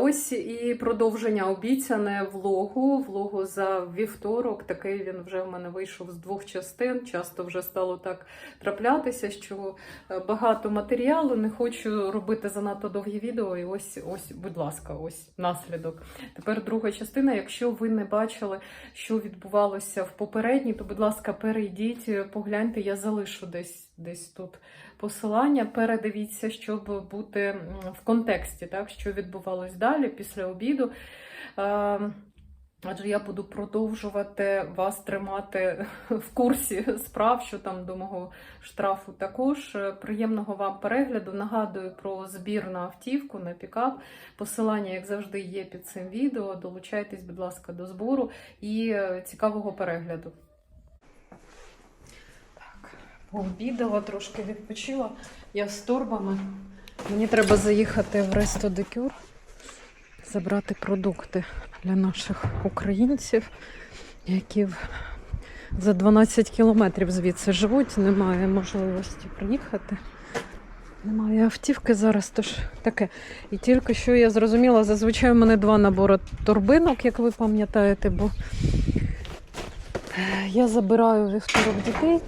Ось і продовження обіцяне влогу. Влогу за вівторок. Такий він вже в мене вийшов з двох частин. Часто вже стало так траплятися, що е, багато матеріалу. Не хочу робити занадто довгі відео. І ось, ось, будь ласка, ось наслідок. Тепер друга частина. Якщо ви не бачили, що відбувалося в попередній, то будь ласка, перейдіть, погляньте, я залишу десь десь тут посилання. Передивіться, щоб бути в контексті, так що відбувалось далі після обіду. Е, Адже я буду продовжувати вас тримати в курсі справ, що там до мого штрафу також. Приємного вам перегляду. Нагадую про збір на автівку, на пікап. Посилання, як завжди, є під цим відео. Долучайтесь, будь ласка, до збору і е, цікавого перегляду. Пообідала, трошки відпочила. Я з торбами. Мені треба заїхати в Ресто Декюр, забрати продукти для наших українців, які за 12 кілометрів звідси живуть. Немає можливості приїхати. Немає автівки зараз, тож таке. І тільки що я зрозуміла, зазвичай у мене два набори торбинок, як ви пам'ятаєте, бо е, я забираю вівторок дітей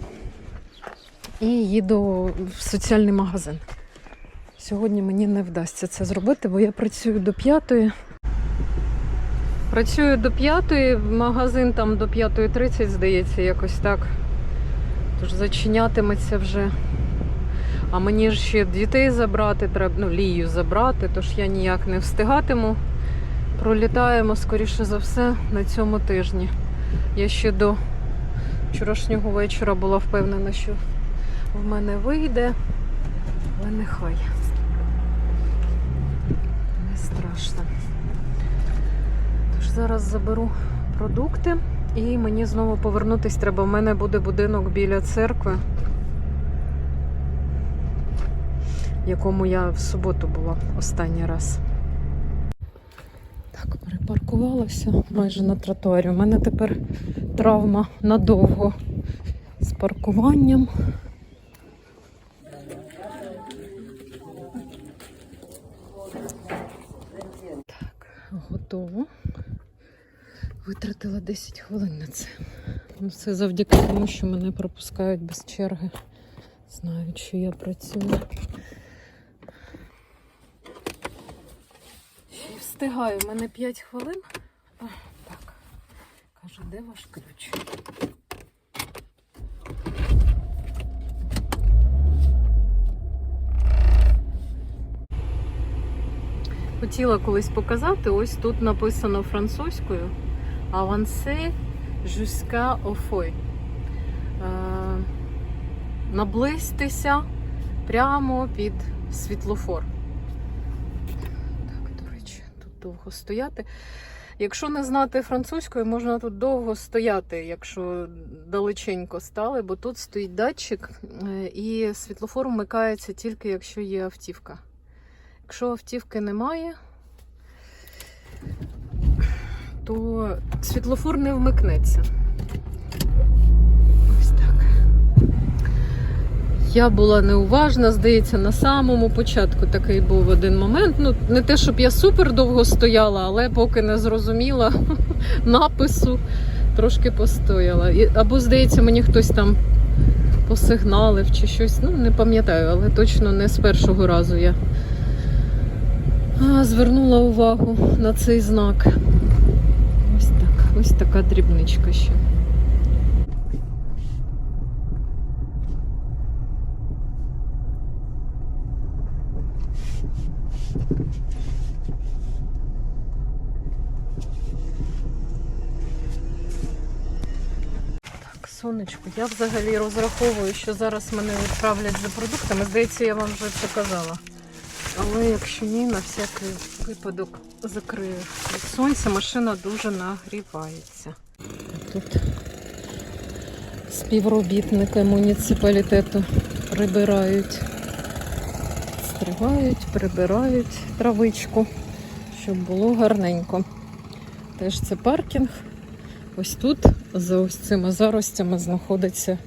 і їду в соціальний магазин. Сьогодні мені не вдасться це зробити, бо я працюю до п'ятої. Працюю до п'ятої, магазин там до 5.30, здається, якось так. Тож зачинятиметься вже. А мені ж ще дітей забрати, треба, ну, лію забрати, тож я ніяк не встигатиму. Пролітаємо, скоріше за все, на цьому тижні. Я ще до вчорашнього вечора була впевнена, що в мене вийде, але нехай. Не страшно. Тож зараз заберу продукти і мені знову повернутись треба. У мене буде будинок біля церкви, в якому я в суботу була останній раз. Так, перепаркувалася майже на тротуарі. У мене тепер травма надовго з паркуванням. Готово. Витратила 10 хвилин на це. Ну, Все завдяки тому, що мене пропускають без черги. Знають, що я працюю. І встигаю, в мене 5 хвилин. А, так. Каже, де ваш ключ? Хотіла колись показати, ось тут написано французькою Avancez jusqu'à Офой. Наблизьтеся прямо під світлофор. Так, до речі, тут довго стояти. Якщо не знати французької, можна тут довго стояти, якщо далеченько стали, бо тут стоїть датчик, е, і світлофор вмикається тільки якщо є автівка. Якщо автівки немає, то світлофор не вмикнеться. Ось так. Я була неуважна, здається, на самому початку такий був один момент. Ну, не те, щоб я супер довго стояла, але поки не зрозуміла напису, трошки постояла. Або, здається, мені хтось там посигналив чи щось. Ну, не пам'ятаю, але точно не з першого разу я звернула увагу на цей знак. Ось так, ось така дрібничка ще. Сонечко, я взагалі розраховую, що зараз мене відправлять за продуктами. Здається, я вам вже це казала. Але якщо ні, на всякий випадок закрию. Від сонця машина дуже нагрівається. Тут співробітники муніципалітету прибирають, стригають, прибирають травичку, щоб було гарненько. Теж це паркінг. Ось тут, за ось цими заростями, знаходиться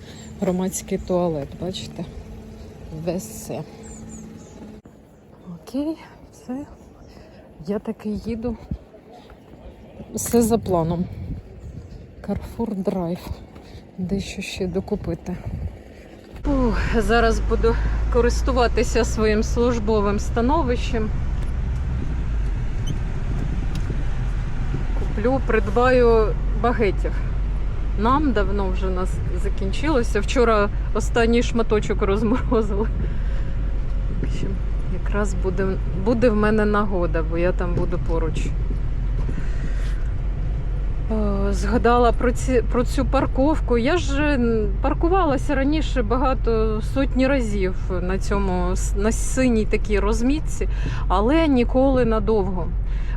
громадський туалет. Бачите? Весе. Окей, все. Я таки їду. Все за планом. Carrefour Drive. Дещо ще докупити. Ух, зараз буду користуватися своїм службовим становищем. Куплю, придбаю багетів. Нам давно вже нас закінчилося. Вчора останній шматочок розморозили. Якраз буде, буде в мене нагода, бо я там буду поруч. Згадала про, ці, про цю парковку. Я ж паркувалася раніше багато сотні разів на цьому на синій такій розмітці, але ніколи надовго.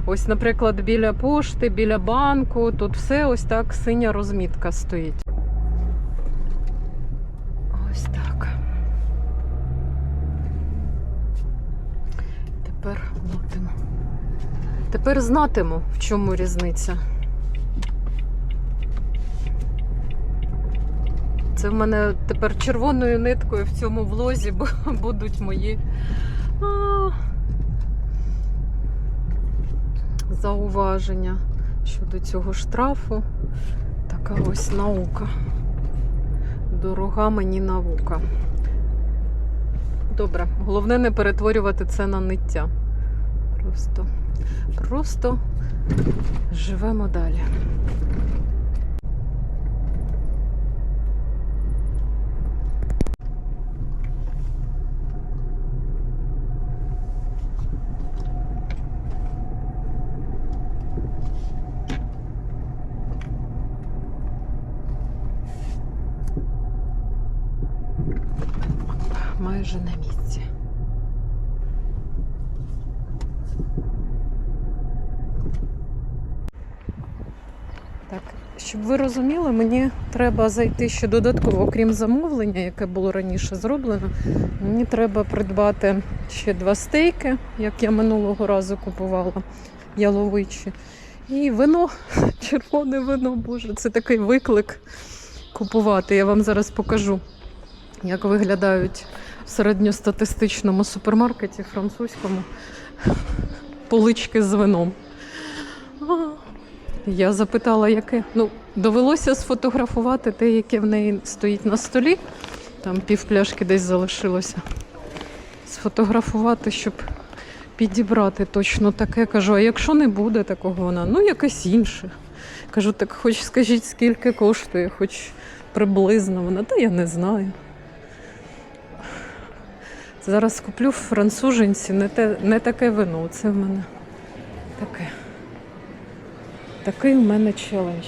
Ось, наприклад, біля пошти, біля банку, тут все ось так синя розмітка стоїть. Ось так. Тепер знатиму. Тепер знатиму, в чому різниця. Це в мене тепер червоною ниткою в цьому влозі будуть мої зауваження щодо цього штрафу. Така ось наука. Дорога мені наука. Добре, головне не перетворювати це на ниття. Просто, просто живемо далі. Майже на місці. Так, щоб ви розуміли, мені треба зайти ще додатково, окрім замовлення, яке було раніше зроблено. Мені треба придбати ще два стейки, як я минулого разу купувала яловичі. І вино, червоне вино, боже, це такий виклик купувати. Я вам зараз покажу, як виглядають в середньостатистичному супермаркеті французькому полички з вином. Я запитала, яке. Ну, довелося сфотографувати те, яке в неї стоїть на столі. Там пів пляшки десь залишилося. Сфотографувати, щоб підібрати точно таке. Кажу, а якщо не буде такого вона, ну якесь інше. Кажу, так хоч скажіть, скільки коштує, хоч приблизно вона, та я не знаю. Зараз куплю в француженці не, те, не таке вино, це в мене таке. Такий в мене челендж.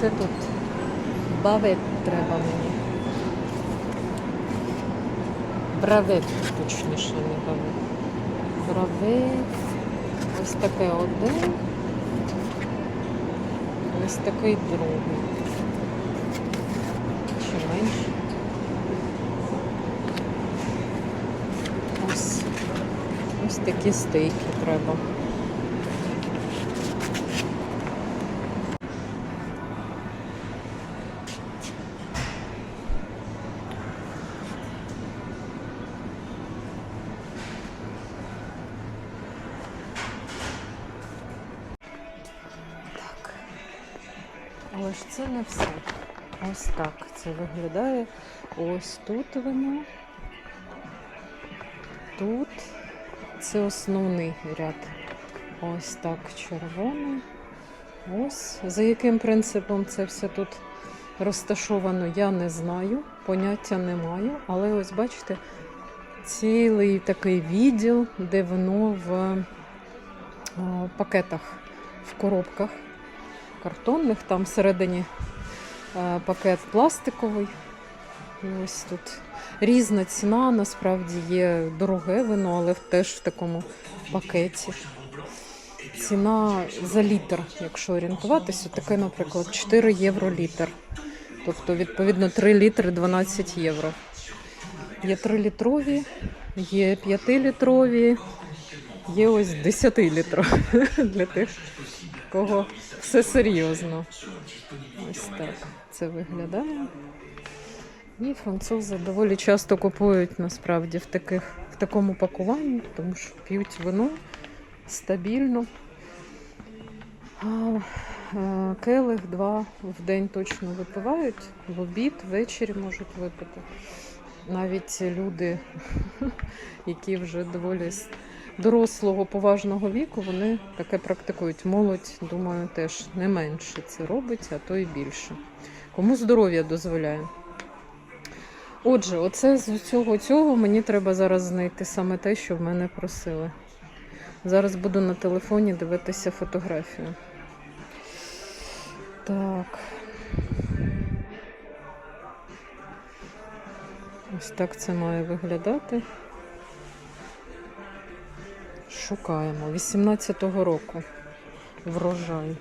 Це тут бавет треба мені. Бравет, точніше, не бавет. Бравет. Ось таке один. Ось такий другий. Чи менше? Ось. Ось такі стейки треба. Ось так це виглядає. Ось тут воно. Тут це основний ряд. Ось так червоний. Ось за яким принципом це все тут розташовано, я не знаю, поняття не маю. Але ось бачите, цілий такий відділ, де воно в е, пакетах, в коробках картонних, там всередині пакет пластиковий. Ось тут різна ціна, насправді є дороге вино, але теж в такому пакеті. Ціна за літр, якщо орієнтуватися, таке, наприклад, 4 євро літр. Тобто, відповідно, 3 літри 12 євро. Є 3 літрові, є 5-літрові, є ось 10-літрові для тих, кого все серйозно. Ось так це виглядає. І французи доволі часто купують насправді в, таких, в такому пакуванні, тому що п'ють вино стабільно. А, е, келих два в день точно випивають, в обід, ввечері можуть випити. Навіть люди, які вже доволі дорослого поважного віку, вони таке практикують. Молодь, думаю, теж не менше це робить, а то і більше. Кому здоров'я дозволяє. Отже, оце з усього цього мені треба зараз знайти саме те, що в мене просили. Зараз буду на телефоні дивитися фотографію. Так. Ось так це має виглядати. Шукаємо. 18-го року врожай.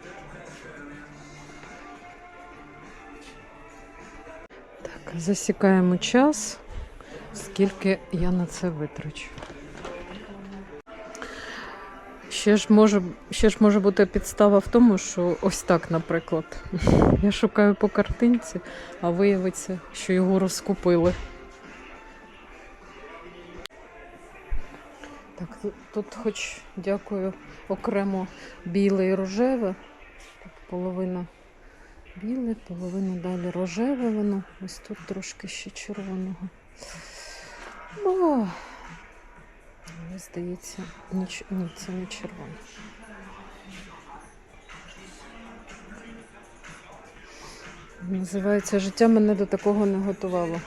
Засікаємо час, скільки я на це витрачу. Ще ж може, ще ж може бути підстава в тому, що ось так, наприклад. Я шукаю по картинці, а виявиться, що його розкупили. Так, тут, хоч дякую окремо біле і рожеве. Так, половина біле, половина далі рожеве воно. Ось тут трошки ще червоного. О, мені здається, ніч... ні, це не червоне. Називається життя мене до такого не готувало.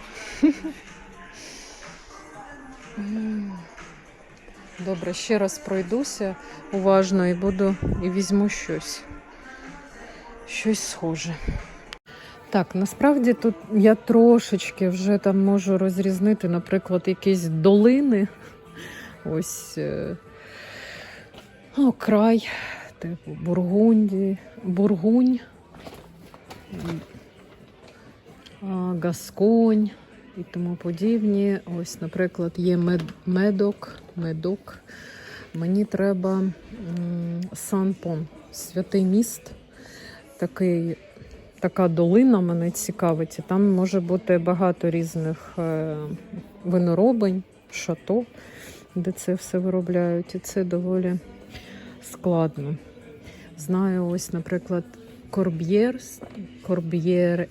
Добре, ще раз пройдуся уважно і буду і візьму щось. Щось схоже. Так, насправді тут я трошечки вже там можу розрізнити, наприклад, якісь долини. Ось е, о, край, типу Бургунді, Бургунь, Гасконь і тому подібні. Ось, наприклад, є мед, медок, медок. Мені треба Санпон, святий міст. Такий, така долина мене цікавить. І там може бути багато різних е, виноробень, шато, де це все виробляють. І це доволі складно. Знаю, ось, наприклад, Корб'єр, Корб'єр,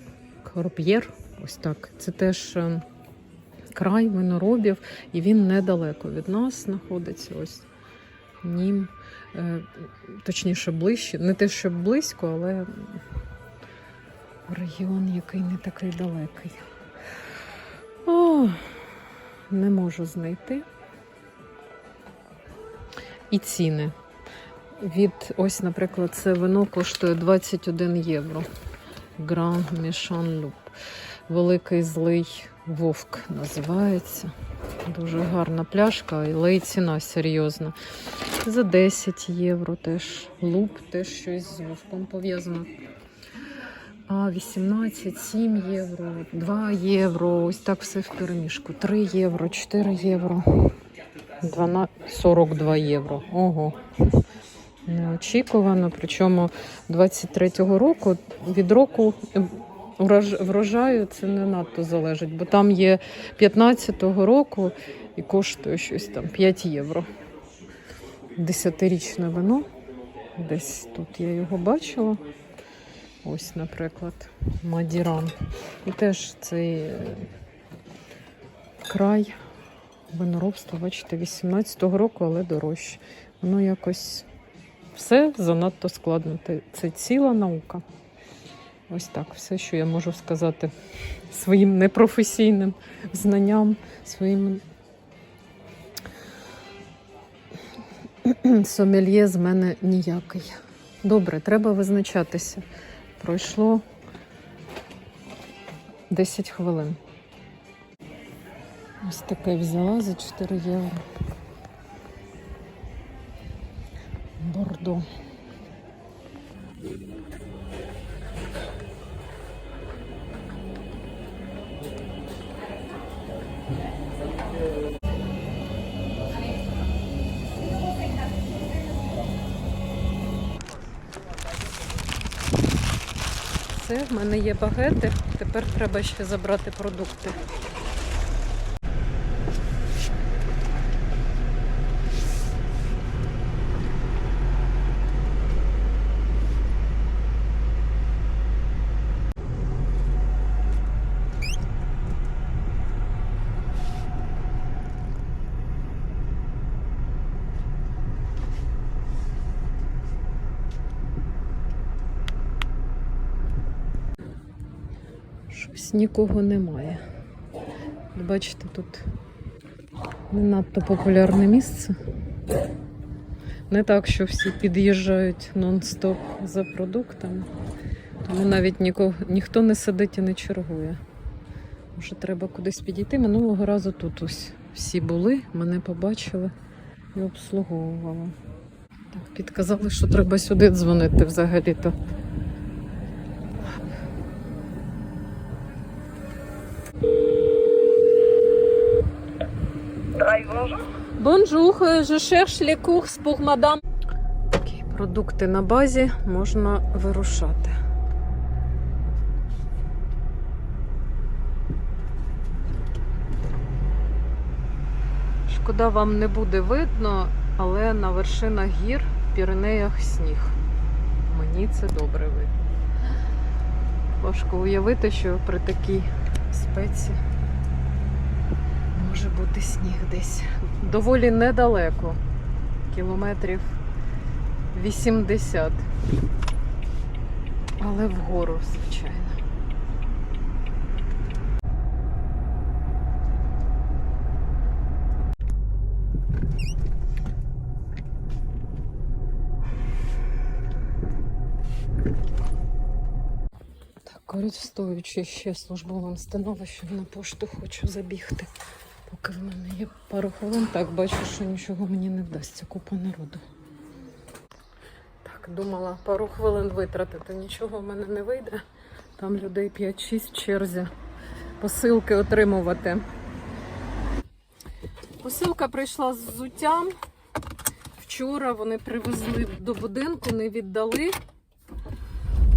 Корб'єр, ось так. Це теж е, край виноробів, і він недалеко від нас знаходиться. Ось нім, точніше, ближче. Не те, що близько, але регіон, який не такий далекий. О, не можу знайти. І ціни. Від, ось, наприклад, це вино коштує 21 євро. Гран Мішан Луп. Великий злий вовк називається. Дуже гарна пляшка, але і ціна серйозна. За 10 євро теж луп, теж щось з вовком пов'язано. А 18, 7 євро, 2 євро, ось так все в переміжку. 3 євро, 4 євро, 12, 42 євро. Ого. Неочікувано. Причому 23-го року від року врожаю це не надто залежить, бо там є 15-го року і коштує щось там 5 євро. Десятирічне вино. Десь тут я його бачила. Ось, наприклад, Мадіран. І теж цей е, край виноробства, бачите, 18-го року, але дорожче. Воно якось все занадто складно. Це ціла наука. Ось так, все, що я можу сказати своїм непрофесійним знанням, своїм сомельє з мене ніякий. Добре, треба визначатися. Пройшло 10 хвилин. Ось таке взяла за 4 євро. Бордо. В мене є багети. Тепер треба ще забрати продукти. Щось нікого немає. Бачите, тут не надто популярне місце. Не так, що всі під'їжджають нон-стоп за продуктами. Тому навіть нікого, ніхто не сидить і не чергує. Може, треба кудись підійти. Минулого разу тут ось всі були, мене побачили і обслуговували. Так, підказали, що треба сюди дзвонити взагалі-то. Bonjour, je cherche les courses pour madame. Окей, продукти на базі можна вирушати. Шкода, вам не буде видно, але на вершинах гір в Піренеях сніг. Мені це добре видно. Важко уявити, що при такій спеці може бути сніг десь. Доволі недалеко. Кілометрів 80. Але вгору, звичайно. Користуючись ще службовим становищем на пошту, хочу забігти. Поки в мене є пару хвилин, так бачу, що нічого мені не вдасться, купа народу. Так, думала пару хвилин витратити, нічого в мене не вийде. Там людей 5-6 в черзі. Посилки отримувати. Посилка прийшла з взуттям. Вчора вони привезли до будинку, не віддали.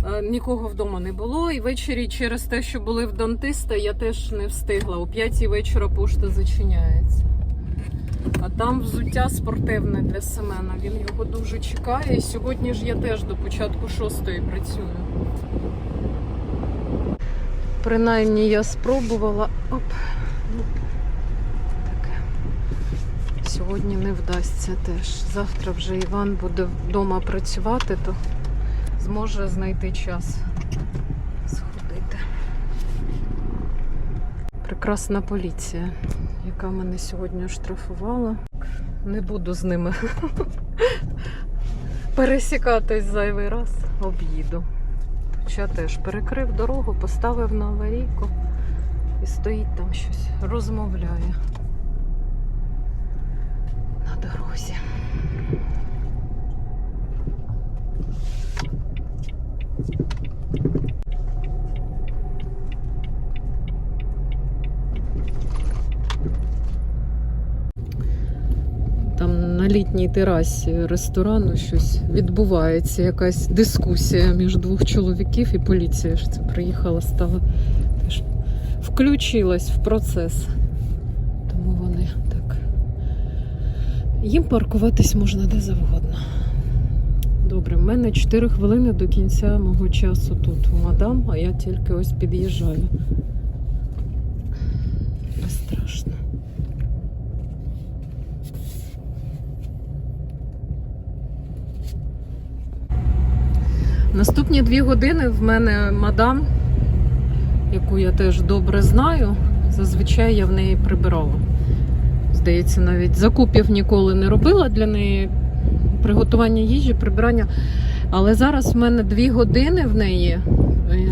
Е, Нікого вдома не було. І ввечері через те, що були в дантиста, я теж не встигла. О п'ятій вечора пошта зачиняється. А там взуття спортивне для Семена. Він його дуже чекає. Сьогодні ж я теж до початку шостої працюю. Принаймні я спробувала. Оп. Ну, таке. Сьогодні не вдасться теж. Завтра вже Іван буде вдома працювати, то зможе знайти час сходити. Прекрасна поліція, яка мене сьогодні штрафувала. Не буду з ними пересікатись зайвий раз, об'їду. Хоча теж перекрив дорогу, поставив на аварійку і стоїть там щось, розмовляє на дорозі. Там на літній терасі ресторану щось відбувається, якась дискусія між двох чоловіків, і поліція ж це приїхала, стала теж включилась в процес. Тому вони так. Їм паркуватись можна де завгодно. Добре, в мене 4 хвилини до кінця мого часу тут мадам, а я тільки ось під'їжджаю. Не страшно. Наступні дві години в мене мадам, яку я теж добре знаю. Зазвичай я в неї прибирала. Здається, навіть закупів ніколи не робила для неї приготування їжі, прибирання. Але зараз в мене дві години в неї, е,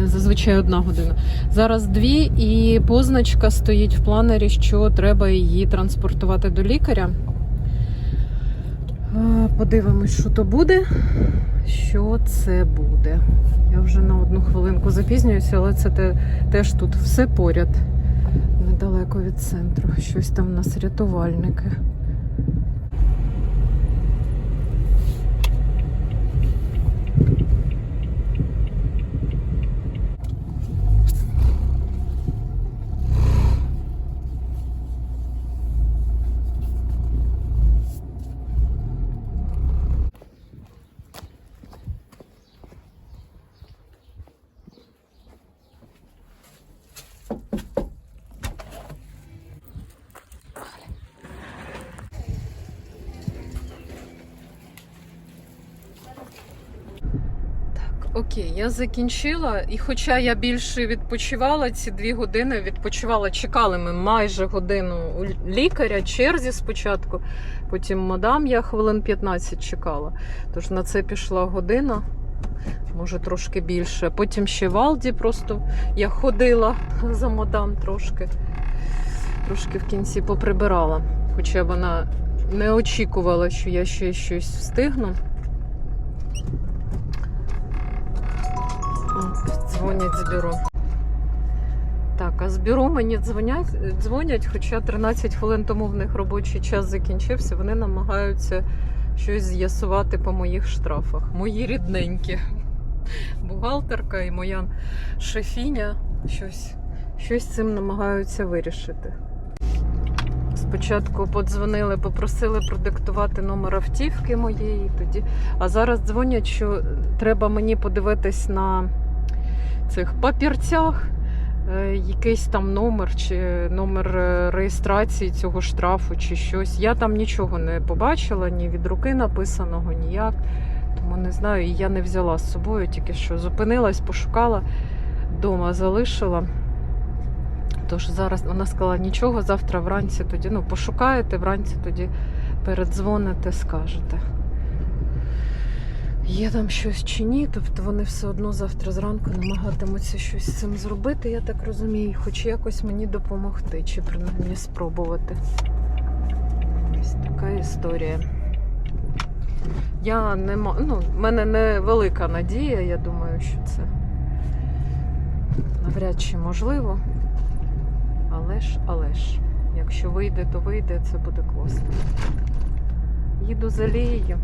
зазвичай одна година. Зараз дві, і позначка стоїть в планері, що треба її транспортувати до лікаря. Е, Подивимось, що то буде. Що це буде? Я вже на одну хвилинку запізнююся, але це те, теж тут все поряд. Недалеко від центру. Щось там у нас рятувальники. Окей, я закінчила, і хоча я більше відпочивала ці дві години, відпочивала, чекали ми майже годину у лікаря, черзі спочатку, потім мадам я хвилин 15 чекала. Тож на це пішла година, може трошки більше. Потім ще в Алді просто я ходила за мадам трошки. Трошки в кінці поприбирала. Хоча вона не очікувала, що я ще щось встигну. Дзвонять з бюро. Так, а з бюро мені дзвонять, дзвонять, хоча 13 хвилин тому в них робочий час закінчився. Вони намагаються щось з'ясувати по моїх штрафах. Мої рідненькі. Бухгалтерка і моя шефіня щось, щось цим намагаються вирішити. Спочатку подзвонили, попросили продиктувати номер автівки моєї, тоді. А зараз дзвонять, що треба мені подивитись на цих папірцях е, якийсь там номер чи номер е, реєстрації цього штрафу чи щось. Я там нічого не побачила, ні від руки написаного, ніяк. Тому не знаю, і я не взяла з собою, тільки що зупинилась, пошукала, вдома залишила. Тож зараз вона сказала нічого, завтра вранці тоді, ну, пошукаєте, вранці тоді передзвоните, скажете. Є там щось чи ні, тобто вони все одно завтра зранку намагатимуться щось з цим зробити, я так розумію, хоч якось мені допомогти, чи принаймні спробувати. Ось така історія. Я не ну, в мене не велика надія, я думаю, що це навряд чи можливо. Але ж, але ж, якщо вийде, то вийде, це буде класно. Їду за Лією,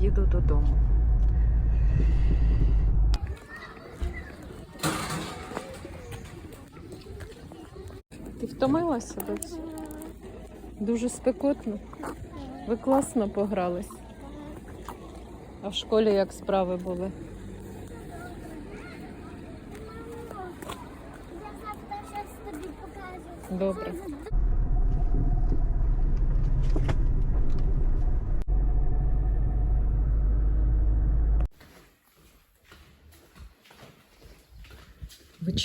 їду додому. Ти втомилася, десь? Дуже спекотно. Ви класно погрались. А в школі як справи були? Добре.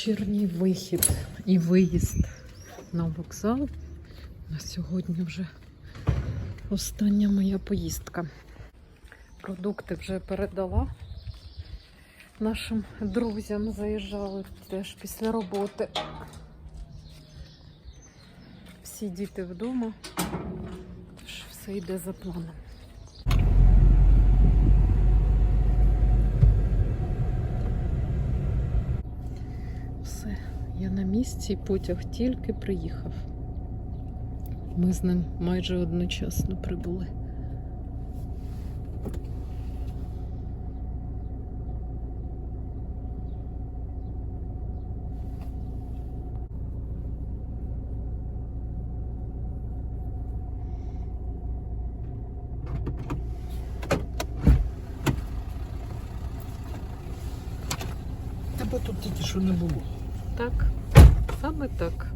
Вечірній вихід і виїзд на вокзал. На сьогодні вже остання моя поїздка. Продукти вже передала нашим друзям. Заїжджали теж після роботи. Всі діти вдома. Тож все йде за планом. Все, я на місці, потяг тільки приїхав. Ми з ним майже одночасно прибули. Тебе тут тільки що не було. Так, саме так.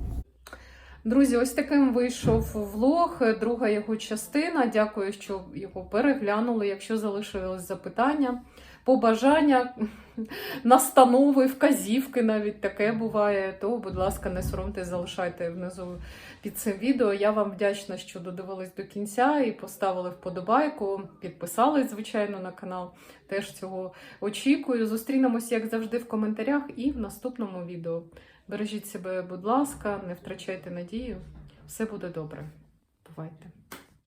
Друзі, ось таким вийшов влог, друга його частина. Дякую, що його переглянули. Якщо залишились запитання, побажання, настанови, вказівки, навіть таке буває, то, будь ласка, не соромтесь, залишайте внизу під цим відео. Я вам вдячна, що додивились до кінця і поставили вподобайку, підписались, звичайно, на канал. Теж цього очікую. Зустрінемось, як завжди, в коментарях і в наступному відео. Бережіть себе, будь ласка, не втрачайте надію. Все буде добре. Бувайте!